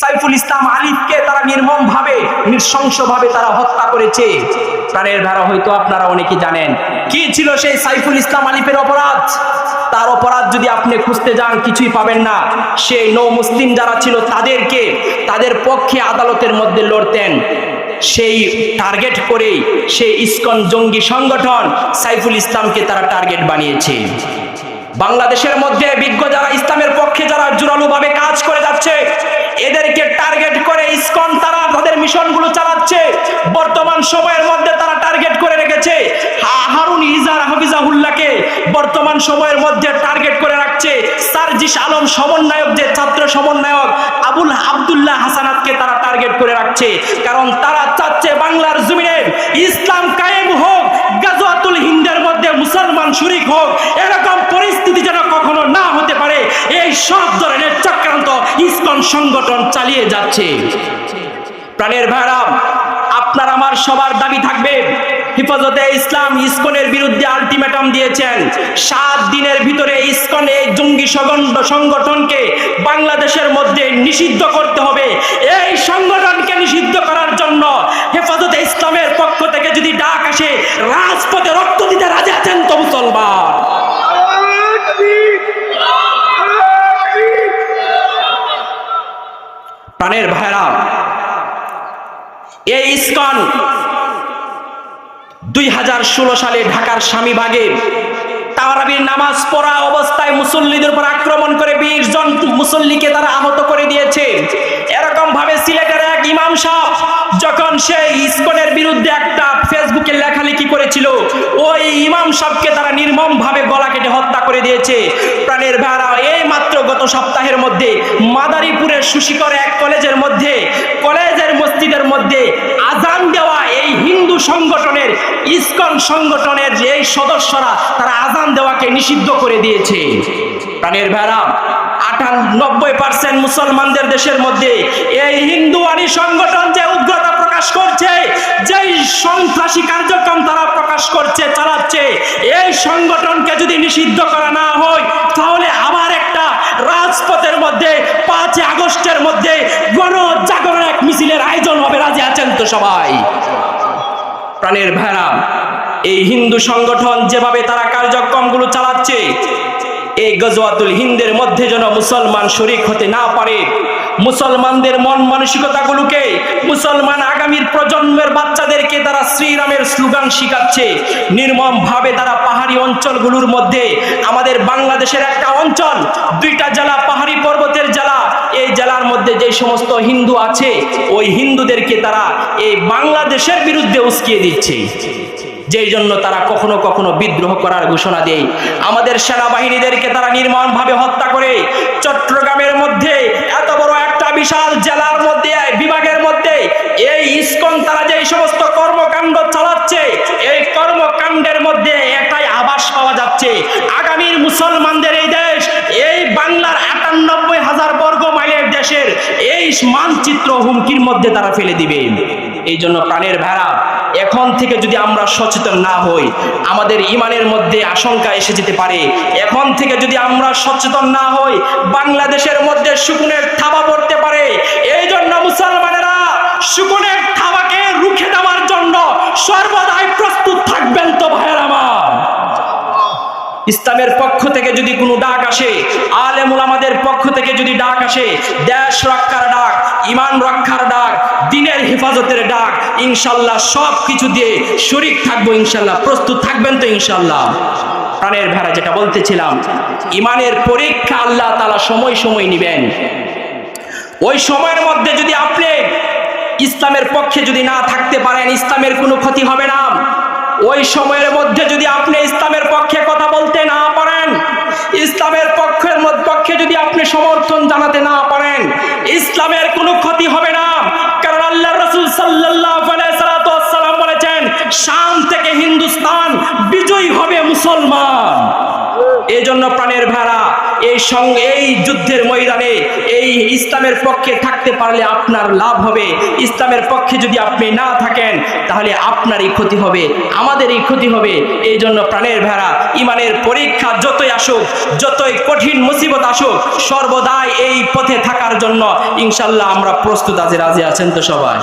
সাইফুল ইসলাম আলিফকে তারা নির্মম ভাবে নৃশংস ভাবে তারা হত্যা করেছে। প্রাণের ধারা হয়তো আপনারা অনেকে জানেন। কি ছিল সেই সাইফুল ইসলাম আলিফের অপরাধ? তার অপরাধ যদি আপনি খুঁজতে যান, কিছুই পাবেন না। সেই নৌ মুসলিম যারা ছিল তাদেরকে, তাদের পক্ষে আদালতের মধ্যে লড়তেন। সেই টার্গেট করেই সেই ইস্কন জঙ্গি সংগঠন সাইফুল ইসলামকে তারা টার্গেট বানিয়েছে। বাংলাদেশের মধ্যে বিজ্ঞ যারা, ইসলামের পক্ষে যারা জোরালোভাবে এদেরকে টার্গেট করে ইসকন তারা তাদের মিশনগুলো চালাচ্ছে। বর্তমান সময়ের মধ্যে তারা টার্গেট করে রেখেছে। হারুন ইজার বর্তমান সময়ের মধ্যে টার্গেট করে রাখছে। সার্জিস আলম সমন্বয়ক, যে ছাত্র সমন্বয়ক, আবুল আব্দুল্লাহ হাসানাতকে তারা টার্গেট করে রাখছে। কারণ তারা চাচ্ছে বাংলার জমিনে ইসলাম কায়েম হোক, গাজওয়াতুল হিন্দের মধ্যে মুসলমান শরিক হোক, এরকম পরিস্থিতি যেন কখনো না হতে পারে। এই সব ধরনের চক্রান্ত ইসকন সংগঠন চালিয়ে যাচ্ছে। প্রাণের ভাইরাম আপনার আমার সবার দাবি থাকবে। হিফাজতে ইসলাম ইসকনের বিরুদ্ধে আলটিমেটাম দিয়েছেন। সাত দিনের ভিতরে ইসকন এই জঙ্গি সগণ্ড সংগঠনকে বাংলাদেশের মধ্যে নিষিদ্ধ করতে হবে। এই সংগঠনকে নিষিদ্ধ করার জন্য হেফাজতে ইসলামের পক্ষ থেকে যদি ডাক আসে, রাজপথে রক্ত দিতে রাজি আছেন তো মুসলমান প্রাণের ভাইরা এই ইসকন দুই সালে ঢাকার স্বামীবাগে তারাবির নামাজ পড়া অবস্থায় মুসল্লিদের উপর আক্রমণ করে বিশ জন মুসল্লিকে তারা আহত করে দিয়েছে। এরকম ভাবে সিলেটের এক ইমাম সাহ যখন সেই ইস্কনের বিরুদ্ধে একটা ফেসবুকে লেখালেখি করেছিল, ওই ইমাম সাহকে তারা নির্মম ভাবে করে দিয়েছে। প্রাণের ভেড়া এই মাত্র গত সপ্তাহের মধ্যে মাদারীপুরের সুশিকর এক কলেজের মধ্যে, কলেজের মসজিদের মধ্যে আজান দেওয়া এই হিন্দু সংগঠনের, ইসকন সংগঠনের যে সদস্যরা, তারা আজান দেওয়াকে নিষিদ্ধ করে দিয়েছে। প্রাণের ভেড়া, আটানব্বই পার্সেন্ট মুসলমানদের দেশের মধ্যে এই হিন্দু আনি সংগঠন যে উগ্রতা প্রকাশ করছে, যেই সন্ত্রাসী কার্যক্রম তারা প্রকাশ করছে চালাচ্ছে এই সংগঠনকে যদি নিষিদ্ধ করা না হয়, তাহলে আবার একটা রাজপথের মধ্যে পাঁচ আগস্টের মধ্যে গণ জাগরণ এক মিছিলের আয়োজন হবে। রাজি আছেন তো সবাই? প্রাণের ভেড়া এই হিন্দু সংগঠন যেভাবে তারা কার্যক্রমগুলো চালাচ্ছে, এই গজওয়াতুল হিন্দের মধ্যে যেন মুসলমান শরিক হতে না পারে মুসলমানদের মন মানসিকতাগুলোকে মুসলমান আগামীর প্রজন্মের বাচ্চাদেরকে তারা শ্রীরামের স্লোগান শিখাচ্ছে। নির্মম ভাবে তারা পাহাড়ি অঞ্চলগুলোর মধ্যে আমাদের বাংলাদেশের একটা অঞ্চল, দুইটা জেলা, পাহাড়ি পর্বতের জেলা, এই জেলার মধ্যে যে সমস্ত হিন্দু আছে, ওই হিন্দুদেরকে তারা এই বাংলাদেশের বিরুদ্ধে উস্কিয়ে দিচ্ছে। যেই জন্য তারা কখনো কখনো বিদ্রোহ করার ঘোষণা দেয়। আমাদের সেনাবাহিনীদেরকে তারা নির্মমভাবে হত্যা করে। চট্টগ্রামের মধ্যে এত বিশাল জেলার মধ্যে, বিভাগের মধ্যে এই ইসকন তারা যে সমস্ত কর্মকাণ্ড চালাচ্ছে, এই কর্মকাণ্ডের মধ্যে একটাই আবাস পাওয়া যাচ্ছে। আগামীর মুসলমানদের এই দেশ, এই বাংলার আটানব্বই হাজার বর্গ মাইলের দেশের এই মানচিত্র হুমকির মধ্যে তারা ফেলে দিবে। এই জন্য প্রাণের ভেড়া এখন থেকে যদি আমরা সচেতন না হই, আমাদের ইমানের মধ্যে আশঙ্কা এসে যেতে পারে। এখন থেকে যদি আমরা সচেতন না হই, বাংলাদেশের মধ্যে শুকুনের থাবা পড়তে পারে। এই জন্য মুসলমানেরা শুকুনের থাবাকে রুখে দেওয়ার জন্য সর্বদাই প্রস্তুত থাকবেন তো ভাইয়ের আমার ইসলামের পক্ষ থেকে যদি কোনো ডাক আসে, আলেমুল আমাদের পক্ষ থেকে যদি ডাক আসে, দেশ রক্ষার ডাক, ইমান রক্ষার ডাক, দিনের হেফাজতের ডাক, ইনশাল্লাহ সব কিছু দিয়ে শরিক থাকব ইনশাল্লাহ, প্রস্তুত থাকবেন তো ইনশাল্লাহ। প্রাণের ভেড়া যেটা বলতেছিলাম, ইমানের পরীক্ষা আল্লাহ তালা সময় সময় নিবেন। ওই সময়ের মধ্যে যদি আপনি ইসলামের পক্ষে যদি না থাকতে পারেন, ইসলামের কোনো ক্ষতি হবে না। ওই সময়ের মধ্যে যদি আপনি ইসলামের পক্ষে কথা বলতে না পারেন, ইসলামের পক্ষের পক্ষে যদি আপনি সমর্থন জানাতে না পারেন, ইসলামের কোনো ক্ষতি হবে না। কারণ আল্লাহ রসুল সাল্লাম বলেছেন, শাম থেকে হিন্দুস্তান বিজয়ী হবে মুসলমান। এই জন্য প্রাণের ভেড়া এই সঙ্গে, এই যুদ্ধের ময়দানে এই ইসলামের পক্ষে থাকতে পারলে আপনার লাভ হবে। ইসলামের পক্ষে যদি আপনি না থাকেন, তাহলে আপনারই ক্ষতি হবে, আমাদেরই ক্ষতি হবে। এই জন্য প্রাণের ভেড়া, ইমানের পরীক্ষা যতই আসুক, যতই কঠিন মুসিবত আসুক, সর্বদাই এই পথে থাকার জন্য ইনশাল্লাহ আমরা প্রস্তুত আছি, রাজি আছেন তো সবাই?